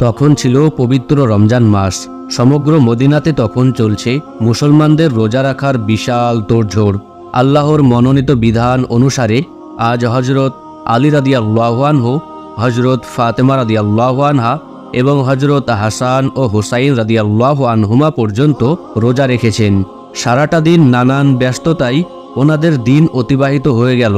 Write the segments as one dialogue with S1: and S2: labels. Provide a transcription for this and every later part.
S1: তখন ছিল পবিত্র রমজান মাস। সমগ্র মদিনাতে তখন চলছে মুসলমানদের রোজা রাখার বিশাল তোড়ঝোড় আল্লাহর মনোনীত বিধান অনুসারে আজ হজরত আলী রাদি আল্লাহানহু হজরত ফাতেমা রাদি আল্লাহানহা এবং হজরত হাসান ও হুসাইন রাদি আল্লাহ আনহুমা পর্যন্ত রোজা রেখেছেন। সারাটা দিন নানান ব্যস্ততায় ওনাদের দিন অতিবাহিত হয়ে গেল।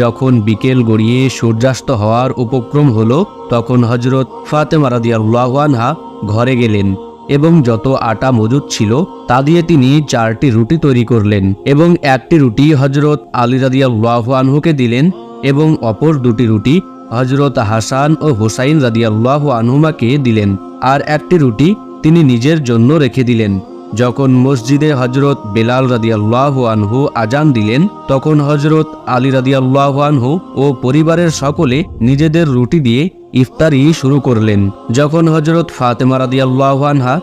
S1: যখন বিকেল গড়িয়ে সূর্যাস্ত হওয়ার উপক্রম হল, তখন হজরত ফাতেমা রাদি আল্লাহানহা ঘরে গেলেন এবং যত আটা মজুদ ছিল, তা দিয়ে তিনি চারটি রুটি তৈরি করলেন এবং একটি রুটি হজরত আলী রাদি আনহুকে দিলেন এবং অপর দুটি রুটি হজরত হাসান ও হুসাইন রাদিয়াল্লাহ আনহুমাকে দিলেন, আর একটি রুটি তিনি নিজের জন্য রেখে দিলেন। যখন মসজিদে হজরত বেলাল রাদিয়াল্লাহ আনহু আজান দিলেন, তখন হজরত আলী রাদিয়াল্লাহ আনহু ও পরিবারের সকলে নিজেদের রুটি দিয়ে ইফতারি শুরু করলেন। যখন হজরত ফাতেমা রাদিয়াল্লাহ আনহা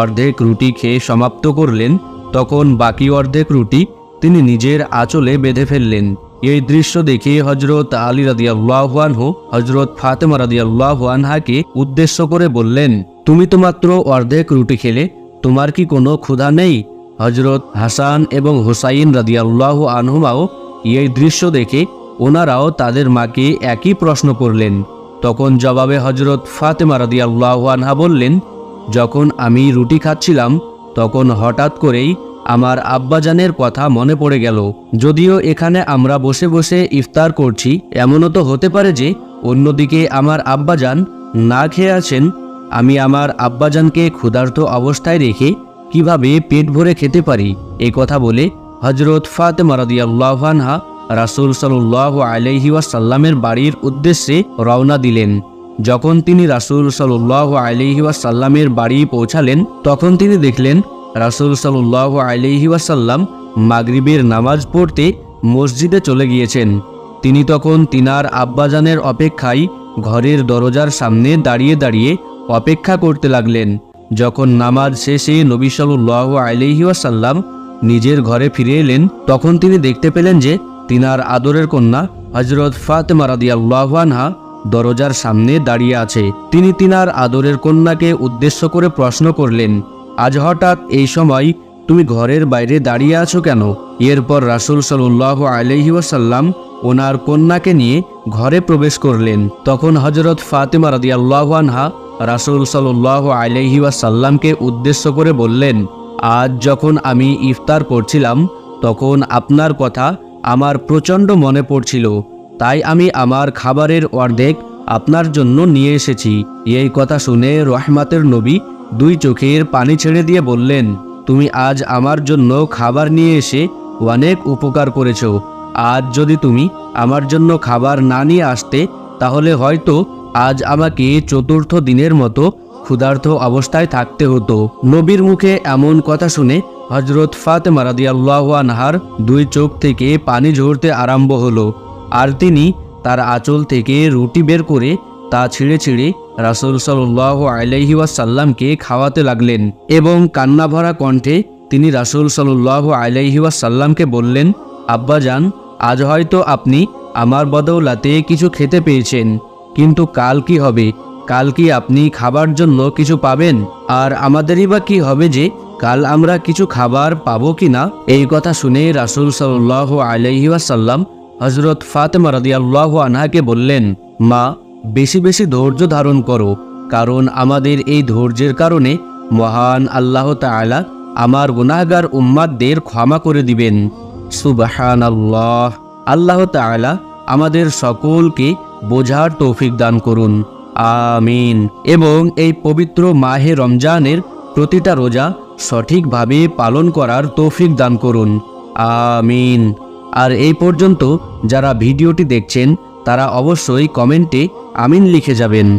S1: অর্ধেক রুটি খেয়ে সমাপ্ত করলেন, তখন বাকি অর্ধেক রুটি তিনি নিজের আঁচলে বেঁধে ফেললেন। এই দৃশ্য দেখে হজরত আলী রাদিয়াল্লাহানহু হজরত ফাতেমা রাদিয়াল্লাহানহাকে উদ্দেশ্য করে বললেন, তুমি তো মাত্র অর্ধেক রুটি খেলে তোমার কি কোনো ক্ষুধা নেই? হজরত হাসান এবং হুসাইন রাদিয়াল্লাহ আনহুমাও এই দৃশ্য দেখে ওনারাও তাদের মাকে একই প্রশ্ন করলেন। তখন জবাবে হজরত ফাতেমা রাদিয়াল্লাহ আনহা বললেন, যখন আমি রুটি খাচ্ছিলাম, তখন হঠাৎ করেই আমার আব্বাজানের কথা মনে পড়ে গেল। যদিও এখানে আমরা বসে বসে ইফতার করছি, এমনও তো হতে পারে যে অন্যদিকে আমার আব্বাজান না খেয়ে আছেন আমি আমার আব্বাজানকে ক্ষুধার্ত অবস্থায় রেখে কীভাবে পেট ভরে খেতে পারি? এ কথা বলে হজরত ফাতেমা রাদিয়াল্লাহানহা রাসুল সাল্লাহ আলহি ওয়াসাল্লামের বাড়ির উদ্দেশ্যে রওনা দিলেন। যখন তিনি রাসুল সাল্লাহ আলহি বাড়ি পৌঁছালেন, তখন তিনি দেখলেন রাসুল সাল্লাহ আলহি মাগরিবের নামাজ পড়তে মসজিদে চলে গিয়েছেন। তিনি তখন তিনার আব্বাজানের অপেক্ষায় ঘরের দরজার সামনে দাঁড়িয়ে দাঁড়িয়ে অপেক্ষা করতে লাগলেন। যখন নামাজ শেষে নবী সাল্লাহ আলহি ওয়াসাল্লাম নিজের ঘরে ফিরে এলেন, তখন তিনি দেখতে পেলেন যে তিনার আদরের কন্যা হজরত ফাতেমা রাদিয়াল্লাহানহা দরজার সামনে দাঁড়িয়ে আছে। তিনি তিনার আদরের কন্যাকে উদ্দেশ্য করে প্রশ্ন করলেন, আজ হঠাৎ এই সময় তুমি ঘরের বাইরে দাঁড়িয়ে আছো কেন? এরপর রাসুল সাল্লাহ আলহি ওয়াসাল্লাম ওনার কন্যাকে নিয়ে ঘরে প্রবেশ করলেন। তখন হজরত ফাতেমা রাদিয়াল্লাহানহা রাসুল সাল্লাহ আলহি ওয়াসাল্লামকে উদ্দেশ্য করে বললেন, আজ যখন আমি ইফতার করছিলাম তখন আপনার কথা আমার প্রচণ্ড মনে পড়ছিল। তাই আমি আমার খাবারের অর্ধেক আপনার জন্য নিয়ে এসেছি। এই কথা শুনে রহমাতের নবী দুই চোখের পানি ছেড়ে দিয়ে বললেন, তুমি আজ আমার জন্য খাবার নিয়ে এসে অনেক উপকার করেছ। আজ যদি তুমি আমার জন্য খাবার না নিয়ে আসতে, তাহলে হয়তো আজ আমাকে চতুর্থ দিনের মতো ক্ষুধার্ত অবস্থায় থাকতে হতো। নবীর মুখে এমন কথা শুনে হজরত ফাতেমা রাদিয়াল্লাহ আনহার দুই চোখ থেকে পানি ঝরতে আরম্ভ হলো আর তিনি তার আঁচল থেকে রুটি বের করে তা ছিঁড়ে ছিঁড়ে রাসুল সাল্লাহ আলহি ওয়াসাল্লামকে খাওয়াতে লাগলেন এবং কান্না ভরা কণ্ঠে তিনি রাসুল সাল্লাহ আলহি ওয়াসাল্লামকে বললেন আব্বাজান আজ হয়তো আপনি আমার বদৌলাতে কিছু খেতে পেয়েছেন। কিন্তু কাল কি হবে? কাল কি আপনি খাবার জন্য কিছু পাবেন? আর আমাদেরই বা কি হবে যে, কাল আমরা কিছু খাবার পাবো কি না? এই কথা শুনে রাসুল সাল্লাহ আলহি ওয়াসাল্লাম হজরত ফাতেমা রাদিয়াল্লাহ আনহাকে বললেন, মা, বেশি বেশি ধৈর্য ধারণ করো, কারণ আমাদের এই ধৈর্যের কারণে মহান আল্লাহ তাআলা আমার গুনাহগার উম্মাদদের ক্ষমা করে দিবেন। সুবাহান আল্লাহ আল্লাহ তাআলা আমাদের সকলকে বোঝার তৌফিক দান করুন। আমিন। এবং এই পবিত্র মাহে রমজানের প্রতিটা রোজা সঠিকভাবে পালন করার তৌফিক দান করুন। আমিন। আর এই পর্যন্ত যারা ভিডিওটি দেখছেন, তারা অবশ্যই কমেন্টে আমিন লিখে যাবেন।